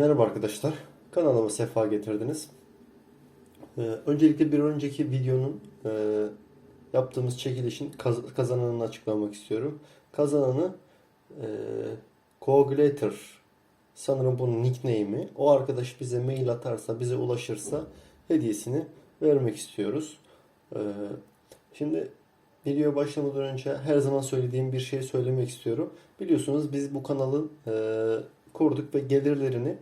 Merhaba arkadaşlar, kanalıma sefa getirdiniz. Ee, öncelikle bir önceki videonun e, yaptığımız çekilişin kaz- kazananını açıklamak istiyorum. Kazananı e, Coagulator, sanırım bunun nickname'i. O arkadaş bize mail atarsa, bize ulaşırsa hediyesini vermek istiyoruz. Ee, şimdi videoya başlamadan önce her zaman söylediğim bir şey söylemek istiyorum. Biliyorsunuz biz bu kanalın e, kurduk ve gelirlerini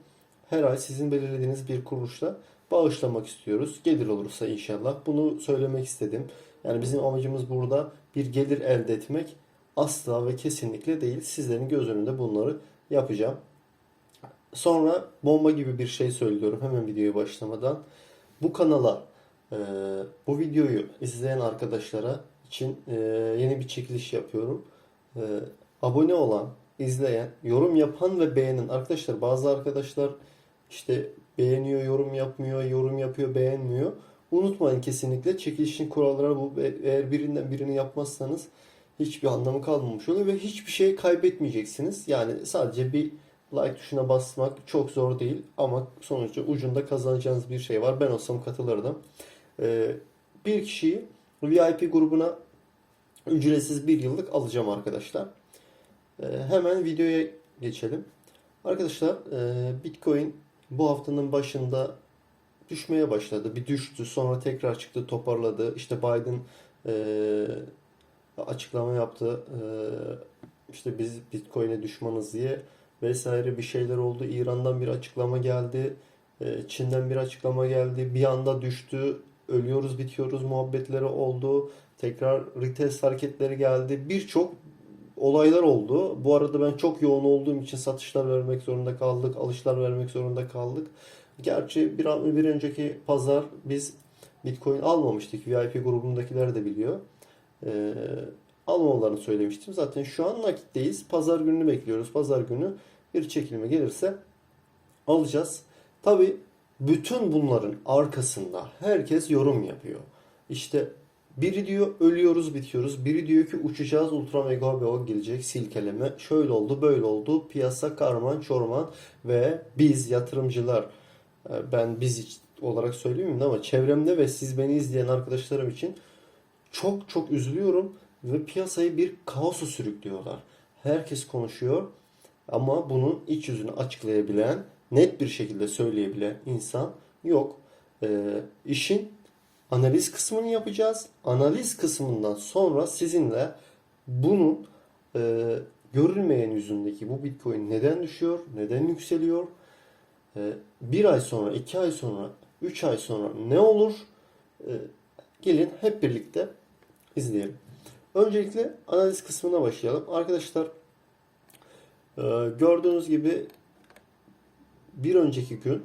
her ay sizin belirlediğiniz bir kuruluşla bağışlamak istiyoruz. Gelir olursa inşallah. Bunu söylemek istedim. Yani bizim amacımız burada bir gelir elde etmek asla ve kesinlikle değil. Sizlerin göz önünde bunları yapacağım. Sonra bomba gibi bir şey söylüyorum hemen videoya başlamadan. Bu kanala e, bu videoyu izleyen arkadaşlara için e, yeni bir çekiliş yapıyorum. E, abone olan, izleyen, yorum yapan ve beğenen arkadaşlar bazı arkadaşlar işte beğeniyor, yorum yapmıyor, yorum yapıyor, beğenmiyor. Unutmayın kesinlikle çekilişin kuralları bu. Ve Eğer birinden birini yapmazsanız hiçbir anlamı kalmamış oluyor ve hiçbir şey kaybetmeyeceksiniz. Yani sadece bir like tuşuna basmak çok zor değil ama sonuçta ucunda kazanacağınız bir şey var. Ben olsam katılırdım. Ee, bir kişiyi VIP grubuna ücretsiz bir yıllık alacağım arkadaşlar. Ee, hemen videoya geçelim. Arkadaşlar e, Bitcoin bu haftanın başında düşmeye başladı. Bir düştü sonra tekrar çıktı toparladı. İşte Biden e, açıklama yaptı. E, işte biz Bitcoin'e düşmanız diye vesaire bir şeyler oldu. İran'dan bir açıklama geldi. E, Çin'den bir açıklama geldi. Bir anda düştü. Ölüyoruz bitiyoruz muhabbetleri oldu. Tekrar retest hareketleri geldi. Birçok olaylar oldu. Bu arada ben çok yoğun olduğum için satışlar vermek zorunda kaldık. Alışlar vermek zorunda kaldık. Gerçi bir, bir önceki pazar biz Bitcoin almamıştık. VIP grubundakiler de biliyor. Ee, almamalarını söylemiştim. Zaten şu an nakitteyiz. Pazar gününü bekliyoruz. Pazar günü bir çekilme gelirse alacağız. Tabi bütün bunların arkasında herkes yorum yapıyor. İşte biri diyor ölüyoruz bitiyoruz. Biri diyor ki uçacağız ultra mega boğa gelecek silkeleme. Şöyle oldu böyle oldu. Piyasa karman çorman ve biz yatırımcılar e, ben biz olarak söylemiyorum ama çevremde ve siz beni izleyen arkadaşlarım için çok çok üzülüyorum ve piyasayı bir kaosa sürüklüyorlar. Herkes konuşuyor ama bunun iç yüzünü açıklayabilen, net bir şekilde söyleyebilen insan yok. Ee, işin analiz kısmını yapacağız. Analiz kısmından sonra sizinle bunun e, görülmeyen yüzündeki bu Bitcoin neden düşüyor, neden yükseliyor, e, bir ay sonra, iki ay sonra, üç ay sonra ne olur? E, gelin hep birlikte izleyelim. Öncelikle analiz kısmına başlayalım. Arkadaşlar e, gördüğünüz gibi bir önceki gün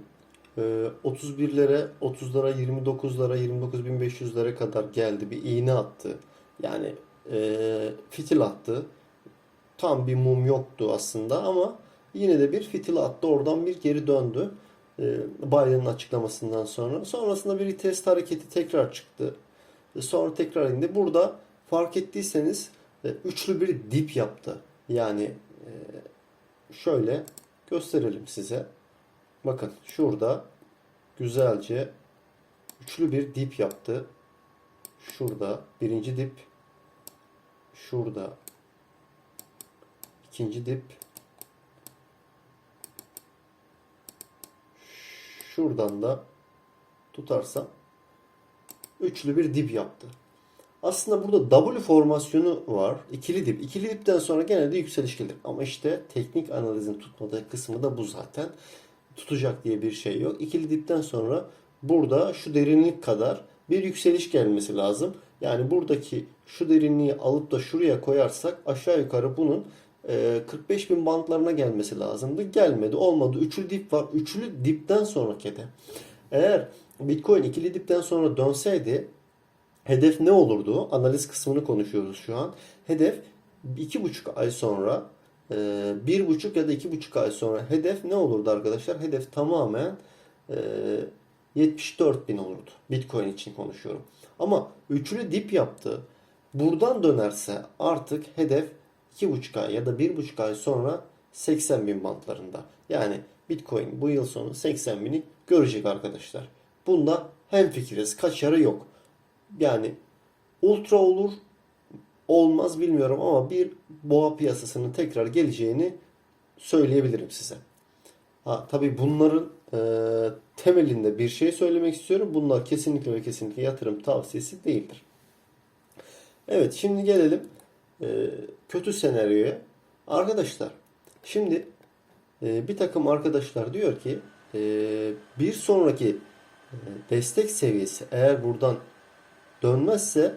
31'lere, 30'lara, 29'lara, 29.500'lere kadar geldi. Bir iğne attı. Yani e, fitil attı. Tam bir mum yoktu aslında ama yine de bir fitil attı. Oradan bir geri döndü. E, Biden'ın açıklamasından sonra. Sonrasında bir test hareketi tekrar çıktı. E, Sonra tekrar indi. Burada fark ettiyseniz e, üçlü bir dip yaptı. Yani e, şöyle gösterelim size. Bakın şurada güzelce üçlü bir dip yaptı. Şurada birinci dip. Şurada ikinci dip. Şuradan da tutarsam üçlü bir dip yaptı. Aslında burada W formasyonu var. İkili dip. İkili dipten sonra genelde yükseliş gelir. Ama işte teknik analizin tutmadığı kısmı da bu zaten. Tutacak diye bir şey yok. İkili dipten sonra burada şu derinlik kadar bir yükseliş gelmesi lazım. Yani buradaki şu derinliği alıp da şuraya koyarsak aşağı yukarı bunun e, 45 bin bantlarına gelmesi lazımdı. Gelmedi. Olmadı. Üçlü dip var. Üçlü dipten sonraki hedef. Eğer Bitcoin ikili dipten sonra dönseydi Hedef ne olurdu? Analiz kısmını konuşuyoruz şu an. Hedef iki buçuk ay sonra e, bir buçuk ya da iki buçuk ay sonra hedef ne olurdu arkadaşlar? Hedef tamamen e, 74 bin olurdu. Bitcoin için konuşuyorum. Ama üçlü dip yaptı. Buradan dönerse artık hedef iki buçuk ay ya da bir buçuk ay sonra 80 bin bantlarında. Yani Bitcoin bu yıl sonu 80 bini görecek arkadaşlar. Bunda hemfikiriz. Kaçarı yok. Yani ultra olur olmaz bilmiyorum ama bir boğa piyasasının tekrar geleceğini söyleyebilirim size. Ha, tabii bunların e, temelinde bir şey söylemek istiyorum. Bunlar kesinlikle ve kesinlikle yatırım tavsiyesi değildir. Evet şimdi gelelim e, kötü senaryoya. Arkadaşlar şimdi e, bir takım arkadaşlar diyor ki e, bir sonraki e, destek seviyesi eğer buradan dönmezse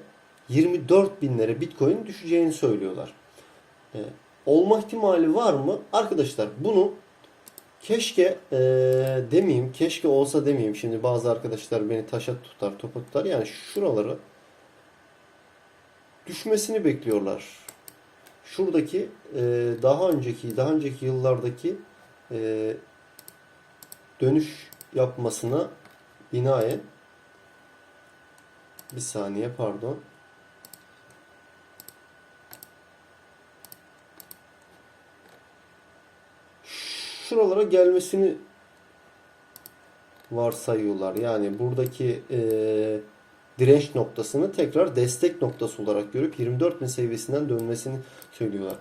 24 binlere Bitcoin düşeceğini söylüyorlar. E, olma ihtimali var mı? Arkadaşlar bunu keşke e, demeyeyim, keşke olsa demeyeyim. Şimdi bazı arkadaşlar beni taşa tutar, topa tutar. Yani şuraları düşmesini bekliyorlar. Şuradaki e, daha önceki daha önceki yıllardaki e, dönüş yapmasına binaen bir saniye pardon. Şuralara gelmesini varsayıyorlar. Yani buradaki e, direnç noktasını tekrar destek noktası olarak görüp 24 bin seviyesinden dönmesini söylüyorlar.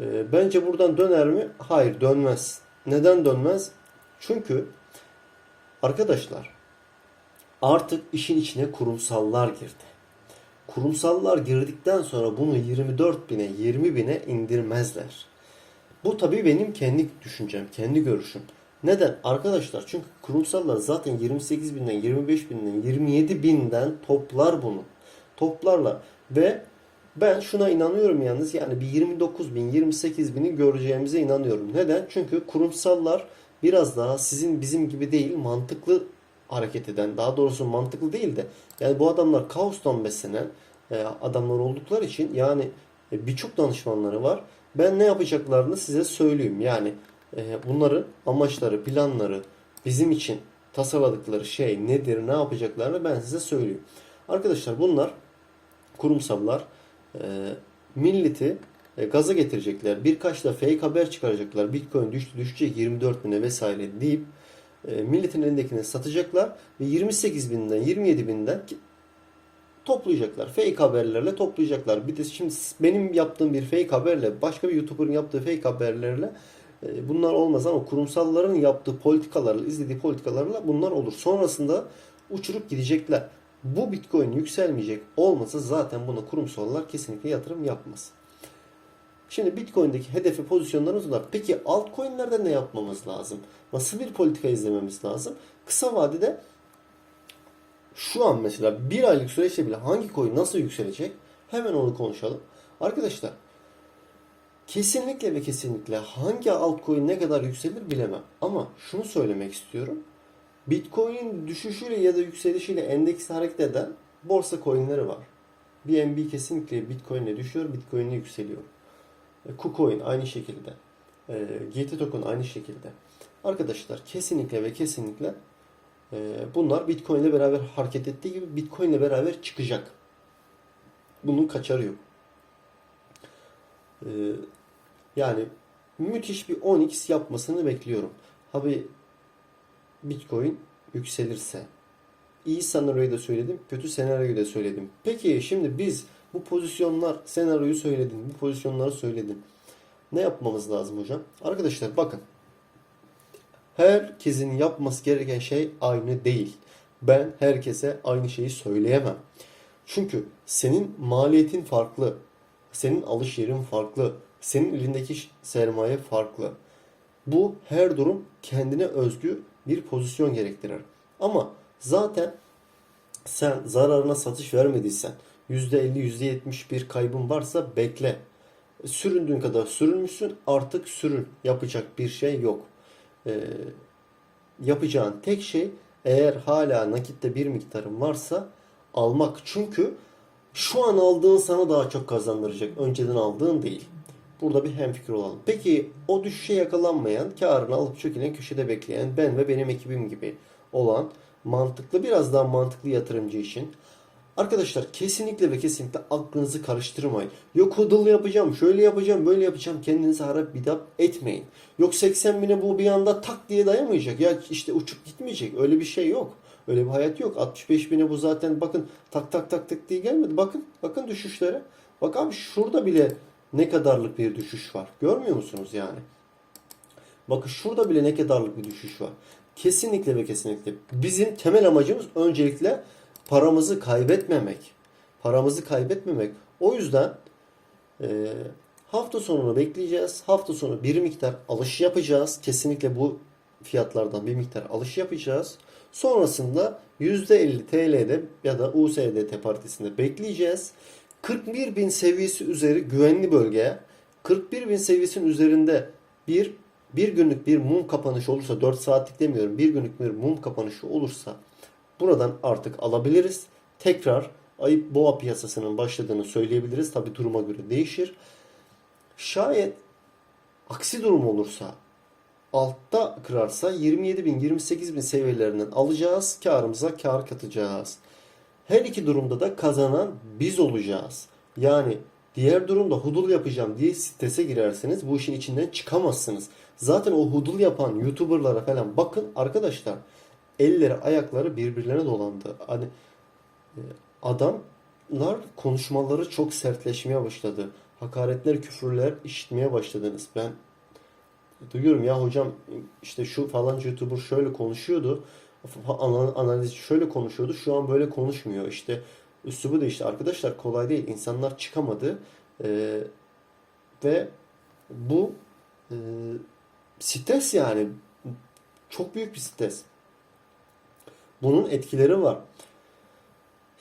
E, bence buradan döner mi? Hayır dönmez. Neden dönmez? Çünkü arkadaşlar artık işin içine kurumsallar girdi. Kurumsallar girdikten sonra bunu 24 bine 20 bine indirmezler. Bu tabii benim kendi düşüncem, kendi görüşüm. Neden? Arkadaşlar çünkü kurumsallar zaten 28 binden, 25 binden, 27 binden toplar bunu. Toplarlar. Ve ben şuna inanıyorum yalnız yani bir 29 bin, 28 bini göreceğimize inanıyorum. Neden? Çünkü kurumsallar biraz daha sizin bizim gibi değil mantıklı hareket eden, daha doğrusu mantıklı değil de yani bu adamlar kaostan beslenen e, adamlar oldukları için yani e, birçok danışmanları var. Ben ne yapacaklarını size söyleyeyim. Yani e, bunların amaçları, planları, bizim için tasarladıkları şey nedir, ne yapacaklarını ben size söyleyeyim. Arkadaşlar bunlar kurumsallar e, milleti e, gaza getirecekler. Birkaç da fake haber çıkaracaklar. Bitcoin düştü düşecek 24 bine vesaire deyip e, milletin elindekini satacaklar ve 28 binden 27 binden toplayacaklar. Fake haberlerle toplayacaklar. Bir de şimdi benim yaptığım bir fake haberle başka bir YouTuber'ın yaptığı fake haberlerle e, bunlar olmaz ama kurumsalların yaptığı politikalarla, izlediği politikalarla bunlar olur. Sonrasında uçurup gidecekler. Bu Bitcoin yükselmeyecek olmasa zaten buna kurumsallar kesinlikle yatırım yapmaz. Şimdi Bitcoin'deki hedefi pozisyonlarımız var. Peki altcoin'lerde ne yapmamız lazım? Nasıl bir politika izlememiz lazım? Kısa vadede şu an mesela bir aylık süreçte bile hangi coin nasıl yükselecek? Hemen onu konuşalım. Arkadaşlar kesinlikle ve kesinlikle hangi altcoin ne kadar yükselir bilemem. Ama şunu söylemek istiyorum. Bitcoin'in düşüşüyle ya da yükselişiyle endeksi hareket eden borsa coinleri var. BNB kesinlikle Bitcoin'le düşüyor, Bitcoin'le yükseliyor. E, KuCoin aynı şekilde. E, GT Token aynı şekilde. Arkadaşlar kesinlikle ve kesinlikle bunlar Bitcoin ile beraber hareket ettiği gibi Bitcoin ile beraber çıkacak. Bunun kaçarı yok. Yani müthiş bir 10x yapmasını bekliyorum. Abi Bitcoin yükselirse. İyi senaryoyu da söyledim, kötü senaryoyu da söyledim. Peki şimdi biz bu pozisyonlar senaryoyu söyledin, bu pozisyonları söyledin. Ne yapmamız lazım hocam? Arkadaşlar bakın. Herkesin yapması gereken şey aynı değil. Ben herkese aynı şeyi söyleyemem. Çünkü senin maliyetin farklı. Senin alış yerin farklı. Senin elindeki sermaye farklı. Bu her durum kendine özgü bir pozisyon gerektirir. Ama zaten sen zararına satış vermediysen %50, %70 bir kaybın varsa bekle. Süründüğün kadar sürünmüşsün artık sürün. Yapacak bir şey yok. Ee, yapacağın tek şey eğer hala nakitte bir miktarın varsa almak. Çünkü şu an aldığın sana daha çok kazandıracak. Önceden aldığın değil. Burada bir hemfikir olalım. Peki o düşüşe yakalanmayan, karını alıp çökülen köşede bekleyen ben ve benim ekibim gibi olan mantıklı biraz daha mantıklı yatırımcı için Arkadaşlar kesinlikle ve kesinlikle aklınızı karıştırmayın. Yok hıdıl yapacağım, şöyle yapacağım, böyle yapacağım. Kendinizi harap bidap etmeyin. Yok 80 bine bu bir anda tak diye dayamayacak. Ya işte uçup gitmeyecek. Öyle bir şey yok. Öyle bir hayat yok. 65 bine bu zaten bakın tak tak tak tak diye gelmedi. Bakın bakın düşüşlere. Bak abi şurada bile ne kadarlık bir düşüş var. Görmüyor musunuz yani? Bakın şurada bile ne kadarlık bir düşüş var. Kesinlikle ve kesinlikle bizim temel amacımız öncelikle paramızı kaybetmemek. Paramızı kaybetmemek. O yüzden e, hafta sonunu bekleyeceğiz. Hafta sonu bir miktar alış yapacağız. Kesinlikle bu fiyatlardan bir miktar alış yapacağız. Sonrasında %50 TL'de ya da USDT partisinde bekleyeceğiz. 41 bin seviyesi üzeri güvenli bölgeye 41 bin seviyesinin üzerinde bir bir günlük bir mum kapanışı olursa 4 saatlik demiyorum bir günlük bir mum kapanışı olursa buradan artık alabiliriz. Tekrar ayıp boğa piyasasının başladığını söyleyebiliriz. Tabi duruma göre değişir. Şayet aksi durum olursa altta kırarsa 27 bin 28 bin seviyelerinden alacağız. Karımıza kar katacağız. Her iki durumda da kazanan biz olacağız. Yani diğer durumda hudul yapacağım diye strese girerseniz bu işin içinden çıkamazsınız. Zaten o hudul yapan YouTuber'lara falan bakın arkadaşlar elleri ayakları birbirlerine dolandı. Hani e, adamlar konuşmaları çok sertleşmeye başladı. Hakaretler, küfürler işitmeye başladınız. Ben duyuyorum ya hocam işte şu falanca YouTuber şöyle konuşuyordu. Ana- Analizci şöyle konuşuyordu. Şu an böyle konuşmuyor. İşte üslubu değişti. Arkadaşlar kolay değil. İnsanlar çıkamadı. Ee, ve bu e, stres yani. Çok büyük bir stres. Bunun etkileri var.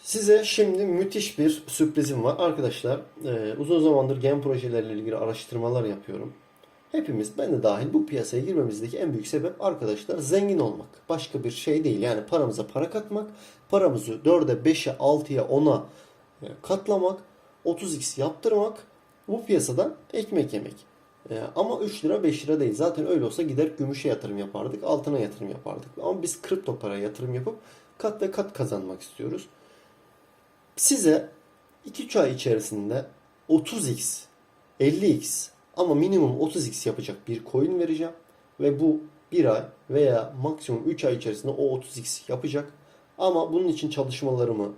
Size şimdi müthiş bir sürprizim var. Arkadaşlar e, uzun zamandır gen projelerle ilgili araştırmalar yapıyorum. Hepimiz ben de dahil bu piyasaya girmemizdeki en büyük sebep arkadaşlar zengin olmak. Başka bir şey değil. Yani paramıza para katmak, paramızı 4'e, 5'e, 6'ya, 10'a e, katlamak, 30x yaptırmak, bu piyasadan ekmek yemek. E, ama 3 lira 5 lira değil. Zaten öyle olsa gider gümüşe yatırım yapardık, altına yatırım yapardık. Ama biz kripto paraya yatırım yapıp kat ve kat kazanmak istiyoruz. Size 2-3 ay içerisinde 30x, 50x ama minimum 30x yapacak bir coin vereceğim. Ve bu 1 ay veya maksimum 3 ay içerisinde o 30x yapacak. Ama bunun için çalışmalarımı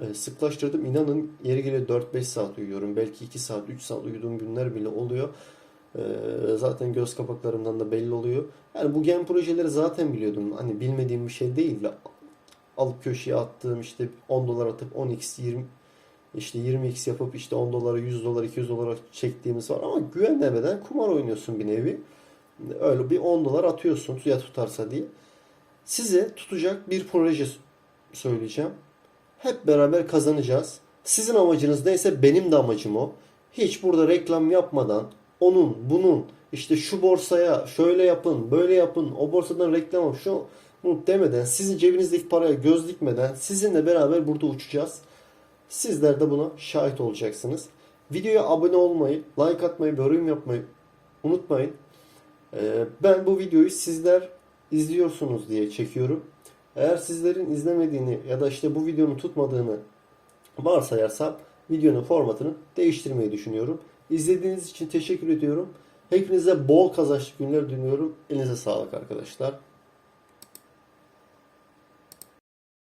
e, sıklaştırdım. İnanın yeri geliyor 4-5 saat uyuyorum. Belki 2 saat, 3 saat uyuduğum günler bile oluyor. E, Zaten göz kapaklarımdan da belli oluyor. Yani bu gen projeleri zaten biliyordum. Hani bilmediğim bir şey değil. Alıp köşeye attığım işte 10 dolar atıp 10x 20 işte 20x yapıp işte 10 dolara 100 dolar 200 dolara çektiğimiz var ama güvenlemeden kumar oynuyorsun bir nevi. Öyle bir 10 dolar atıyorsun ya tutarsa diye. Size tutacak bir proje söyleyeceğim. Hep beraber kazanacağız. Sizin amacınız neyse benim de amacım o. Hiç burada reklam yapmadan onun bunun işte şu borsaya şöyle yapın böyle yapın o borsadan reklam şu bunu demeden sizin cebinizdeki paraya göz dikmeden sizinle beraber burada uçacağız. Sizler de buna şahit olacaksınız. Videoya abone olmayı, like atmayı, yorum yapmayı unutmayın. Ee, Ben bu videoyu sizler izliyorsunuz diye çekiyorum. Eğer sizlerin izlemediğini ya da işte bu videonun tutmadığını varsayarsam videonun formatını değiştirmeyi düşünüyorum. İzlediğiniz için teşekkür ediyorum. Hepinize bol kazançlı günler diliyorum. Elinize sağlık arkadaşlar.